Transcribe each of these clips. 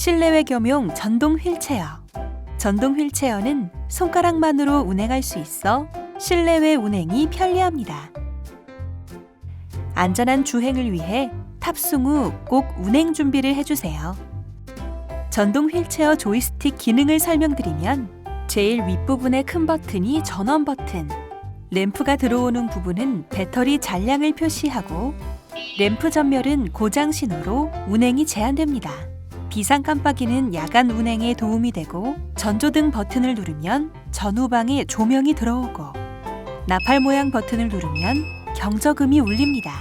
실내외 겸용 전동 휠체어. 전동 휠체어는 손가락만으로 운행할 수 있어 실내외 운행이 편리합니다. 안전한 주행을 위해 탑승 후 꼭 운행 준비를 해주세요. 전동 휠체어 조이스틱 기능을 설명드리면 제일 윗부분의 큰 버튼이 전원 버튼, 램프가 들어오는 부분은 배터리 잔량을 표시하고 램프 전멸은 고장 신호로 운행이 제한됩니다. 비상 깜빡이는 야간 운행에 도움이 되고 전조등 버튼을 누르면 전후방에 조명이 들어오고 나팔 모양 버튼을 누르면 경적음이 울립니다.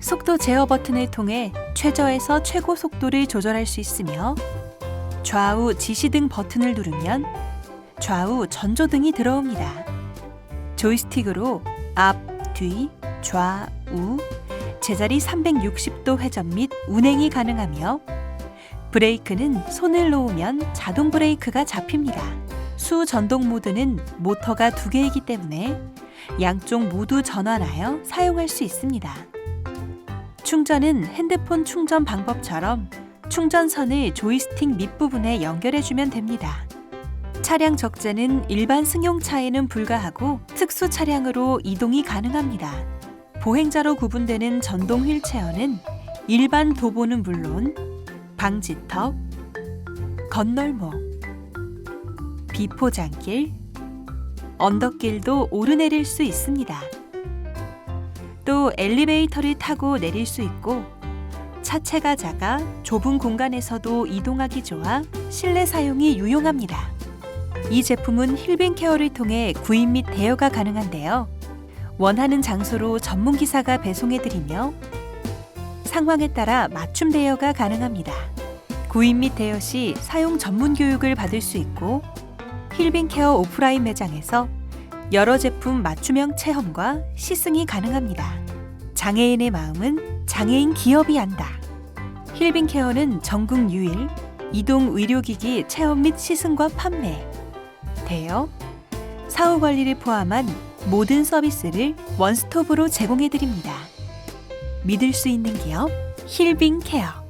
속도 제어 버튼을 통해 최저에서 최고 속도를 조절할 수 있으며 좌우 지시등 버튼을 누르면 좌우 전조등이 들어옵니다. 조이스틱으로 앞, 뒤, 좌 우 제자리 360도 회전 및 운행이 가능하며 브레이크는 손을 놓으면 자동 브레이크가 잡힙니다. 수 전동 모드는 모터가 두 개이기 때문에 양쪽 모두 전환하여 사용할 수 있습니다. 충전은 핸드폰 충전 방법처럼 충전선을 조이스틱 밑부분에 연결해주면 됩니다. 차량 적재는 일반 승용차에는 불가하고 특수 차량으로 이동이 가능합니다. 보행자로 구분되는 전동 휠체어는 일반 도보는 물론 방지턱, 건널목, 비포장길, 언덕길도 오르내릴 수 있습니다. 또 엘리베이터를 타고 내릴 수 있고 차체가 작아 좁은 공간에서도 이동하기 좋아 실내 사용이 유용합니다. 이 제품은 힐빈 케어를 통해 구입 및 대여가 가능한데요. 원하는 장소로 전문 기사가 배송해 드리며 상황에 따라 맞춤 대여가 가능합니다. 구입 및 대여 시 사용 전문 교육을 받을 수 있고 힐빈 케어 오프라인 매장에서 여러 제품 맞춤형 체험과 시승이 가능합니다. 장애인의 마음은 장애인 기업이 안다. 힐빈 케어는 전국 유일 이동 의료기기 체험 및 시승과 판매, 대여, 사후 관리를 포함한 모든 서비스를 원스톱으로 제공해 드립니다. 믿을 수 있는 기업 힐빈 케어.